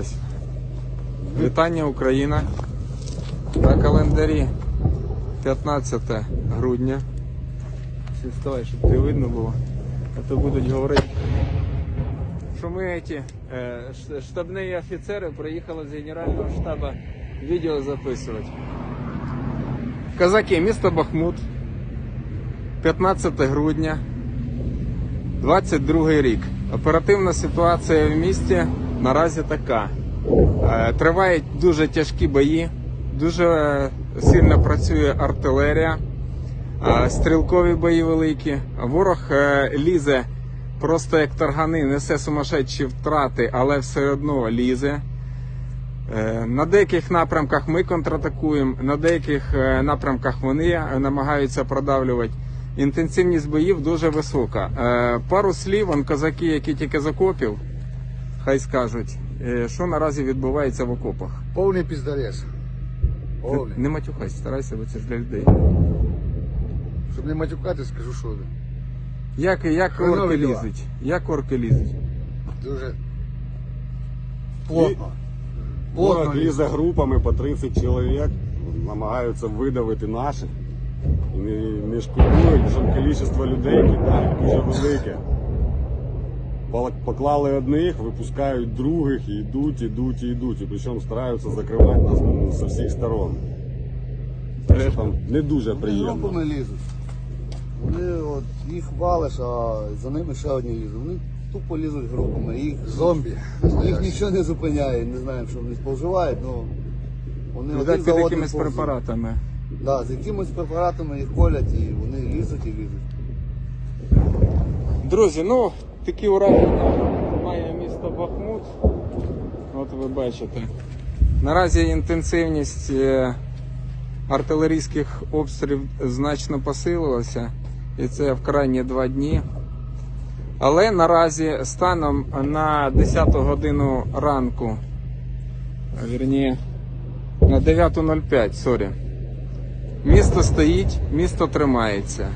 Ось. Вітання Україна. На календарі 15 грудня. Всі вставай, щоб ти видно було. А то будуть говорити, що ми ці, е, штабні офіцери приїхали з Генерального штабу відео записувати. Казаки, місто Бахмут. 15 грудня. 22 рік. Оперативна ситуація в місті наразі така. Е, Тривають дуже тяжкі бої, дуже сильно працює артилерія, е, стрілкові бої великі. Ворог е, лізе просто як таргани, несе сумасшедші втрати, але все одно лізе. На деяких напрямках ми контратакуємо, на деяких напрямках вони намагаються продавлювати. Інтенсивність боїв дуже висока. Пару слів, он козаки, які тільки з окопів, хай скажуть, е, що наразі відбувається в окопах. Повний піздарес. Повний. Не матюхайся, старайся, бо це ж для людей. Щоб не матюкати, скажу, що Як, як Хренові орки лізуть? Як орки лізуть? дуже плотно. Плотно лізе групами по 30 чоловік, намагаються видавити наших. І не, не шкодують, кількість людей кидають дуже велике. Поклали одних, випускають других, і йдуть, йдуть, і йдуть. І причому стараються закривати нас з усіх сторон. Так що там не дуже Вони приємно. групами лізуть. Вони от їх валиш, а за ними ще одні лізуть. Вони тупо лізуть групами. Їх зомбі. Їх нічого не зупиняє. Не знаємо, що вони споживають, ну вони Видать, один під за одним якимись повзуть. препаратами. Да, з якимись препаратами їх колять і вони лізуть і лізуть. Друзі, ну такі ураження має місто Бахмут. От ви бачите. Наразі інтенсивність е, артилерійських обстрілів значно посилилася, і це в крайні два дні. Але наразі станом на 10 годину ранку, вірні, на 9.05, сорі, місто стоїть, місто тримається.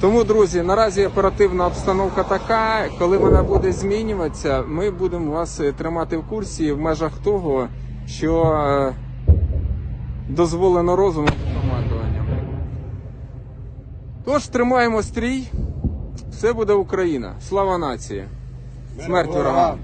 Тому, друзі, наразі оперативна обстановка така. Коли вона буде змінюватися, ми будемо вас е, тримати в курсі в межах того, що е, дозволено розумом командуванням. Тож тримаємо стрій. Все буде Україна. Слава нації! Смерть ворогам!